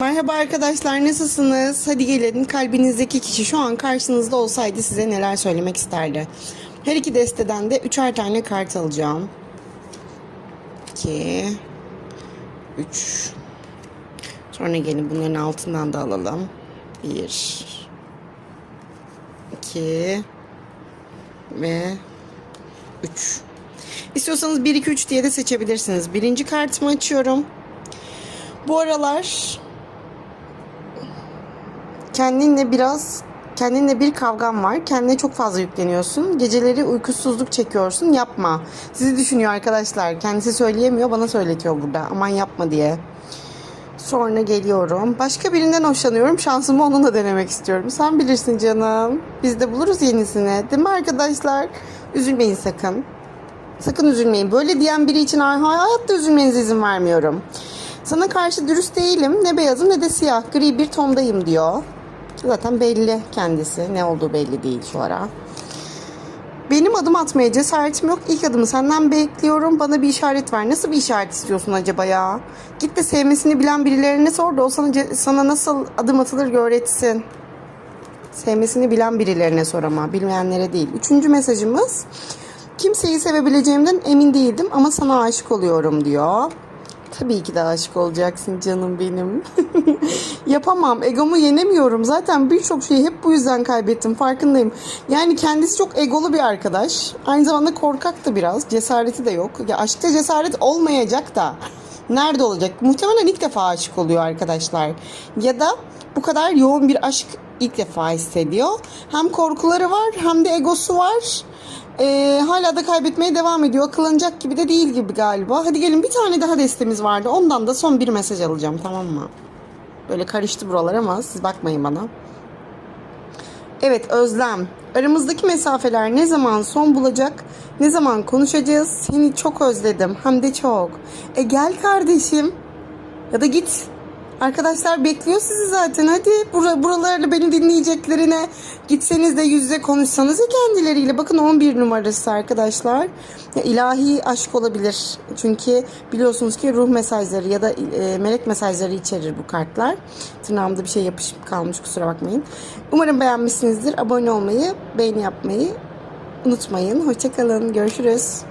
Merhaba arkadaşlar nasılsınız? Hadi gelin kalbinizdeki kişi şu an karşınızda olsaydı size neler söylemek isterdi? Her iki desteden de üçer tane kart alacağım. 2 3 Sonra gelin bunların altından da alalım. 1 2 ve 3 İstiyorsanız 1 2 3 diye de seçebilirsiniz. Birinci kartımı açıyorum. Bu aralar kendinle biraz kendinle bir kavgan var. Kendine çok fazla yükleniyorsun. Geceleri uykusuzluk çekiyorsun. Yapma. Sizi düşünüyor arkadaşlar. Kendisi söyleyemiyor. Bana söyletiyor burada. Aman yapma diye. Sonra geliyorum. Başka birinden hoşlanıyorum. Şansımı onunla denemek istiyorum. Sen bilirsin canım. Biz de buluruz yenisini. Değil mi arkadaşlar? Üzülmeyin sakın. Sakın üzülmeyin. Böyle diyen biri için "Ay, hayatta üzülmenize izin vermiyorum. Sana karşı dürüst değilim. Ne beyazım ne de siyah. Gri bir tondayım diyor. Zaten belli kendisi. Ne olduğu belli değil şu ara. Benim adım atmaya cesaretim yok. İlk adımı senden bekliyorum. Bana bir işaret ver. Nasıl bir işaret istiyorsun acaba ya? Git de sevmesini bilen birilerine sor da o sana, sana nasıl adım atılır öğretsin. Sevmesini bilen birilerine sor ama bilmeyenlere değil. Üçüncü mesajımız. Kimseyi sevebileceğimden emin değildim ama sana aşık oluyorum diyor. Tabii ki de aşık olacaksın canım benim. Yapamam. Egomu yenemiyorum. Zaten birçok şeyi hep bu yüzden kaybettim. Farkındayım. Yani kendisi çok egolu bir arkadaş. Aynı zamanda korkak da biraz. Cesareti de yok. Ya aşkta cesaret olmayacak da. Nerede olacak? Muhtemelen ilk defa aşık oluyor arkadaşlar. Ya da bu kadar yoğun bir aşk ilk defa hissediyor. Hem korkuları var hem de egosu var. Ee, hala da kaybetmeye devam ediyor. Akıllanacak gibi de değil gibi galiba. Hadi gelin bir tane daha destemiz vardı. Ondan da son bir mesaj alacağım tamam mı? Böyle karıştı buralar ama siz bakmayın bana. Evet Özlem. Aramızdaki mesafeler ne zaman son bulacak? Ne zaman konuşacağız? Seni çok özledim. Hem de çok. E gel kardeşim. Ya da git. Arkadaşlar bekliyor sizi zaten. Hadi bura, buralarda beni dinleyeceklerine gitseniz de yüz yüze konuşsanız ya kendileriyle. Bakın 11 numarası arkadaşlar. Ya ilahi aşk olabilir. Çünkü biliyorsunuz ki ruh mesajları ya da e, melek mesajları içerir bu kartlar. Tırnağımda bir şey yapışıp kalmış kusura bakmayın. Umarım beğenmişsinizdir. Abone olmayı, beğeni yapmayı unutmayın. Hoşçakalın. Görüşürüz.